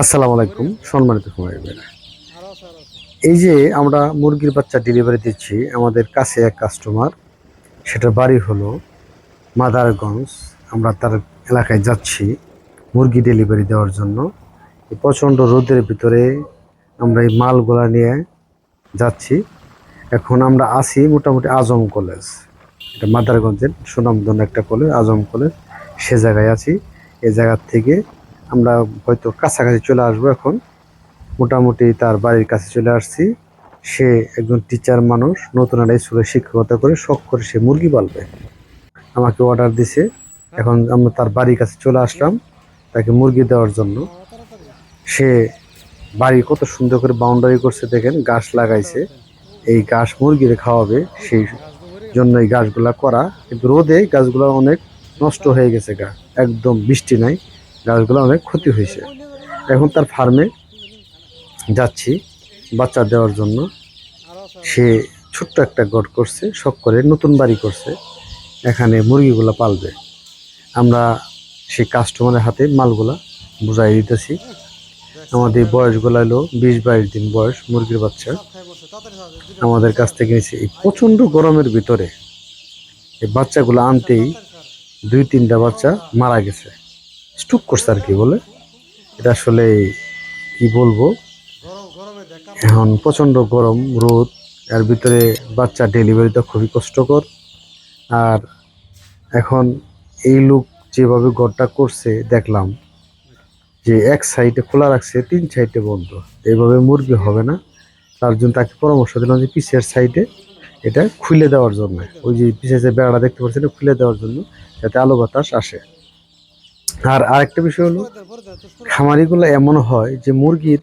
আসসালামু আলাইকুম, সম্মানিত এই যে আমরা মুরগির বাচ্চা ডেলিভারি দিচ্ছি আমাদের কাছে এক কাস্টমার সেটা বাড়ি হলো মাদারগঞ্জ। আমরা তার এলাকায় যাচ্ছি মুরগি ডেলিভারি দেওয়ার জন্য। প্রচণ্ড রোদের ভিতরে আমরা এই মালগুলা নিয়ে যাচ্ছি। এখন আমরা আছি মোটামুটি আজম কলেজ। এটা মাদারগঞ্জের সুনামধন্য একটা কলেজ, আজম কলেজ। সে জায়গায় আছি। এই জায়গার থেকে আমরা হয়তো কাছাকাছি চলে আসব এখন। মোটামুটি তার বাড়ির কাছে চলে আসছি। সে একজন টিচার মানুষ, নতুন একটা স্কুলে শিক্ষকতা করে শখ করে সে মুরগি পালবে। আমাকে অর্ডার দিছে। এখন আমরা তার বাড়ির কাছে চলে আসলাম তাকে মুরগি দেওয়ার জন্য। সে বাড়ি কত সুন্দর করে বাউন্ডারি করছে দেখেন গাছ লাগাইছে। এই গাছ মুরগিরে খাওয়াবে, সেই জন্য এই গাছগুলা করা। কিন্তু রোদে গাছগুলো অনেক নষ্ট হয়ে গেছে গা। একদম বৃষ্টি নাই। গাছগুলো অনেক ক্ষতি হয়েছে। এখন তার ফার্মে যাচ্ছি বাচ্চা দেওয়ার জন্য। সে ছোট্ট একটা গড় করছে, শখ করে নতুন বাড়ি করছে। এখানে মুরগিগুলো পালবে। আমরা সেই কাস্টমারের হাতে মালগুলা বুঝাই দিতেছি। আমাদের বয়সগুলো হলো বিশ বাইশ দিন বয়স মুরগির বাচ্চা। আমাদের কাছ থেকে নিয়েছে এই প্রচণ্ড গরমের ভিতরে। এই বাচ্চাগুলো আনতেই দুই তিনটা বাচ্চা মারা গেছে। স্টুক করছে আর কি বলে। এটা আসলে কি বলব? এখন প্রচণ্ড গরম, রোদ, এর ভিতরে বাচ্চা ডেলিভারিটা খুবই কষ্টকর। আর এখন এই লোক যেভাবে গড়টা করছে, দেখলাম যে এক সাইডে খোলা রাখছে, তিন সাইডে বন্ধ। এইভাবে মুরগি হবে না। তার জন্য তাকে পরামর্শ দিলাম যে পিছের সাইডে এটা খুলে দেওয়ার জন্য। ওই যে পিছের যে বেড়াটা দেখতে পাচ্ছেন খুলে দেওয়ার জন্য যাতে আলো বাতাস আসে। আর আরেকটা বিষয় হলো, খামারিগুলো এমন হয় যে মুরগির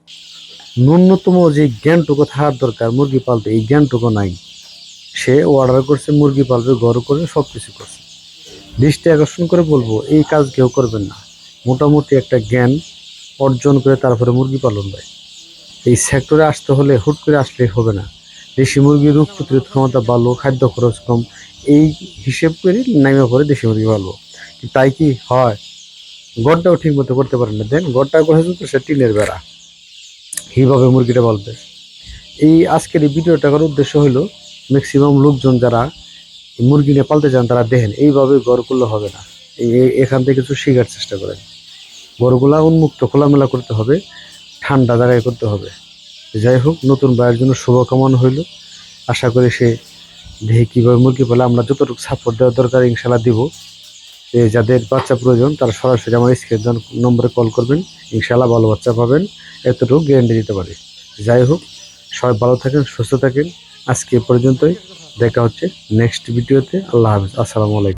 ন্যূনতম যে জ্ঞানটুকু থাকার দরকার, মুরগি পালতে, এই জ্ঞানটুকু নাই। সে অর্ডার করছে, মুরগি পালবে গড় করবে সব কিছু করছে। দৃষ্টি আকর্ষণ করে বলব, এই কাজ কেউ করবেন না। মোটামুটি একটা জ্ঞান অর্জন করে তারপরে মুরগি পালন হয় এই সেক্টরে আসতে হলে হুট করে আসলে হবে না। দেশি মুরগির রোগ প্রতিরোধ ক্ষমতা ভালো খাদ্য খরচ কম, এই হিসেব করে নামে করে দেশি মুরগি পালবো। তাই কি হয়? গড়টাও ঠিক মতো করতে পারেন না। দেন গড়টা করে তো সে টিনের বেড়া। এইভাবে মুরগিটা বলবে এই আজকের এই ভিডিওটা করার উদ্দেশ্য হলো ম্যাক্সিমাম লোকজন যারা মুরগি নিয়ে পালতে চান, তারা দেখেন, এইভাবে গড় করলে হবে না। এখান থেকে কিছু শেখার চেষ্টা করেন। গড়গুলা উন্মুক্ত, খোলামেলা করতে হবে, ঠান্ডা জায়গায় করতে হবে। যাই হোক, নতুন ভাইয়ের জন্য শুভকামনা হইল। আশা করি সে দেখে কীভাবে মুরগি পালে আমরা যতটুকু সাপোর্ট দেওয়ার দরকার ইনশাল্লাহ দিব। যাদের বাচ্চা প্রয়োজন, তারা সরাসরি আমার স্ক্রিন নম্বরে কল করবেন। ইনশাল্লাহ ভালো বাচ্চা পাবেন। এতটুকু গ্যারেন্টি দিতে পারি। যাই হোক, সবাই ভালো থাকেন, সুস্থ থাকেন। আজকে পর্যন্তই। দেখা হচ্ছে নেক্সট ভিডিওতে আল্লাহ হাফিজ। আসসালামু আলাইকুম।